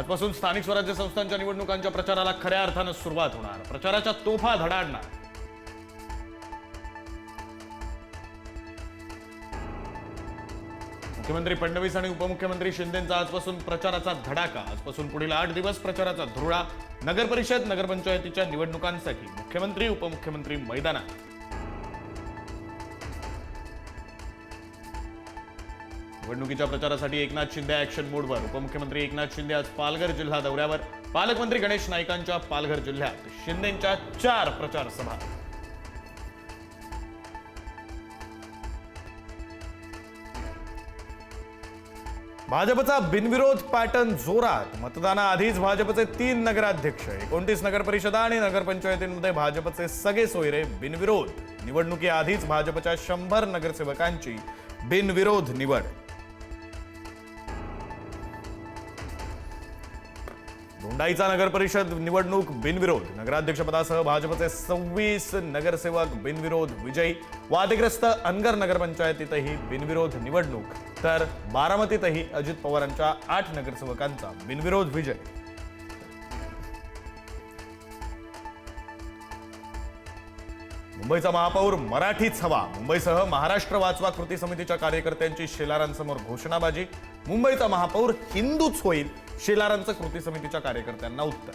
आजपासून स्थानिक स्वराज्य संस्थांच्या निवडणुकांच्या प्रचाराला खऱ्या अर्थानं सुरुवात होणार. प्रचाराच्या तोफा धडाडणार. मुख्यमंत्री फडणवीस आणि उपमुख्यमंत्री शिंदेचा आजपासून प्रचाराचा धडाका. आजपासून पुढील आठ दिवस प्रचाराचा धुरळा नगरपरिषद नगरपंचायतीच्या निवडणुकांसाठी. मुख्यमंत्री उपमुख्यमंत्री मैदानात. निवडणुकीच्या प्रचारासाठी एकनाथ शिंदे ऍक्शन मोडवर उपमुख्यमंत्री एकनाथ शिंदे आज पालघर जिल्हा दौऱ्यावर. पालकमंत्री गणेश नाईकांच्या पालघर जिल्ह्यात. शिंदेच्या चार प्रचार सभा. भाजपचा बिनविरोध पॅटर्न जोरात. मतदानाआधीच भाजपचे तीन नगराध्यक्ष एकोणतीस नगर परिषदा आणि नगरपंचायतींमध्ये भाजपचे सगळे सोयरे बिनविरोध. निवडणुकीआधीच भाजपच्या शंभर नगरसेवकांची बिनविरोध निवड. दोंडाईचा नगर परिषद निवडणूक बिनविरोध. नगराध्यक्षपदासह भाजपचे सव्वीस नगरसेवक बिनविरोध विजयी. वादग्रस्त अनगर नगरपंचायतीतही बिनविरोध निवडणूक. तर बारामतीतही अजित पवारांच्या आठ नगरसेवकांचा बिनविरोध विजय. मुंबईचा महापौर मराठीच हवा. मुंबईसह महाराष्ट्र वाचवा कृती समितीच्या कार्यकर्त्यांची शेलारांसमोर घोषणाबाजी. मुंबईचा महापौर हिंदूच होईल शेलारांचं कृती समितीच्या कार्यकर्त्यांना उत्तर.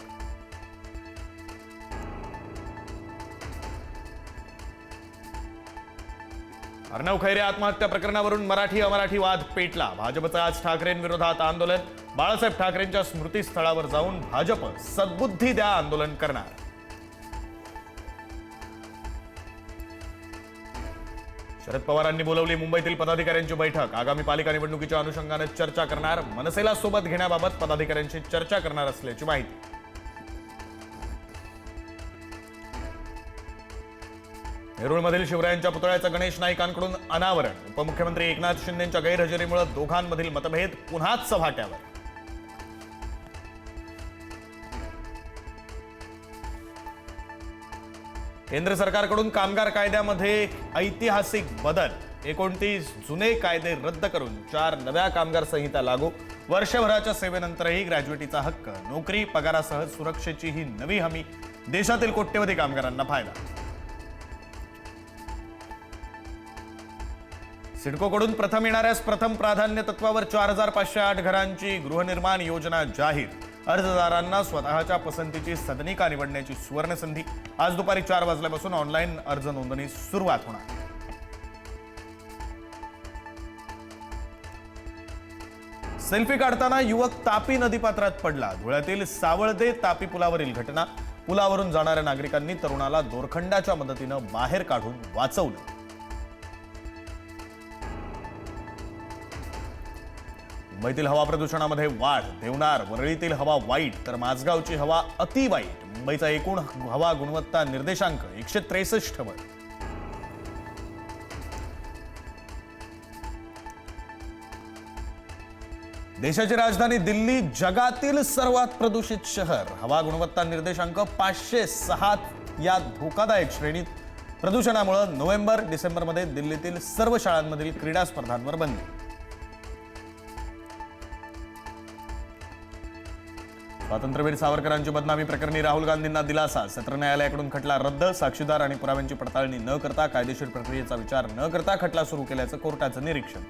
अर्णव खैरे आत्महत्या प्रकरणावरून मराठी अमराठी वाद पेटला. भाजपचं आज ठाकरेंविरोधात आंदोलन. बाळासाहेब ठाकरेंच्या स्मृतीस्थळावर जाऊन भाजप सद्बुद्धी द्या आंदोलन करणार. शरद पवारांनी बोलवली मुंबईतील पदाधिकाऱ्यांची बैठक. आगामी पालिका निवडणुकीच्या अनुषंगाने चर्चा करणार मनसेला सोबत घेण्याबाबत पदाधिकाऱ्यांशी चर्चा करणार असल्याची माहिती. नेरुळमधील शिवरायांच्या पुतळ्याचं गणेश नाईकांकडून अनावरण. उपमुख्यमंत्री एकनाथ शिंदेच्या गैरहजेरीमुळे दोघांमधील मतभेद पुन्हाच सभाट्यावर. केंद्र सरकारकडून कामगार कायद्यामध्ये ऐतिहासिक बदल एकोणतीस जुने कायदे रद्द करून चार नव्या कामगार संहिता लागू. वर्षभराच्या सेवेनंतरही ग्रॅज्युएटीचा हक्क नोकरी पगारासह सुरक्षेची ही नवी हमी देशातील कोट्यवधी कामगारांना फायदा. सिडकोकडून प्रथम येणाऱ्यास प्रथम प्राधान्य तत्वावर चार हजार पाचशे आठ घरांची गृहनिर्माण योजना जाहीर. अर्जदारांना स्वतःच्या पसंतीची सदनिका निवडण्याची सुवर्णसंधी. आज दुपारी चार वाजल्यापासून ऑनलाईन अर्ज नोंदणी सुरुवात होणार. सेल्फी काढताना युवक तापी नदीपात्रात पडला. धुळ्यातील सावळदे तापी पुलावरील घटना. पुलावरून जाणाऱ्या नागरिकांनी तरुणाला दोरखंडाच्या मदतीनं बाहेर काढून वाचवलं. मुंबईतील हवा प्रदूषणामध्ये वाढ देवणार वरळीतील हवा वाईट तर माझगावची हवा अति वाईट. मुंबईचा एकूण हवा गुणवत्ता निर्देशांक एकशे त्रेसष्ट वर. देशाची राजधानी दिल्ली जगातील सर्वात प्रदूषित शहर. हवा गुणवत्ता निर्देशांक पाचशे सहा या धोकादायक श्रेणीत. प्रदूषणामुळे नोव्हेंबर डिसेंबरमध्ये दिल्लीतील सर्व शाळांमधील क्रीडा स्पर्धांवर बंदी. स्वातंत्र्यवीर सावरकरांची बदनामी प्रकरणी राहुल गांधींना दिलासा. सत्र न्यायालयाकडून खटला रद्द साक्षीदार आणि पुराव्यांची पडताळणी न करता कायदेशीर प्रक्रियेचा विचार न करता खटला सुरू केल्याचं कोर्टाचं निरीक्षण.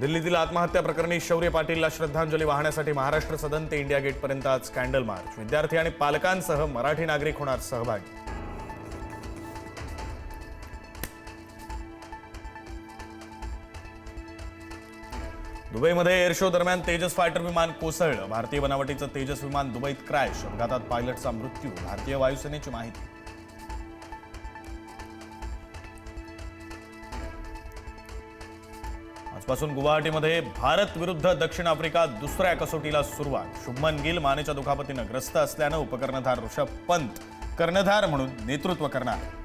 दिल्लीतील आत्महत्या प्रकरणी शौर्य पाटीलला श्रद्धांजली वाहण्यासाठी महाराष्ट्र सदन ते इंडिया गेटपर्यंत आज कॅन्डल मार्च. विद्यार्थी आणि पालकांसह मराठी नागरिक होणार सहभागी. दुबईमध्ये एअर शो दरम्यान तेजस फायटर विमान कोसळलं. भारतीय बनावटीचं तेजस विमान दुबईत क्रॅश. अपघातात पायलटचा मृत्यू भारतीय वायुसेनेची माहिती. आजपासून गुवाहाटीमध्ये भारत विरुद्ध दक्षिण आफ्रिका दुसऱ्या कसोटीला सुरुवात. शुभमन गिल मानेच्या दुखापतीनं ग्रस्त असल्यानं उपकर्णधार ऋषभ पंत कर्णधार म्हणून नेतृत्व करणार.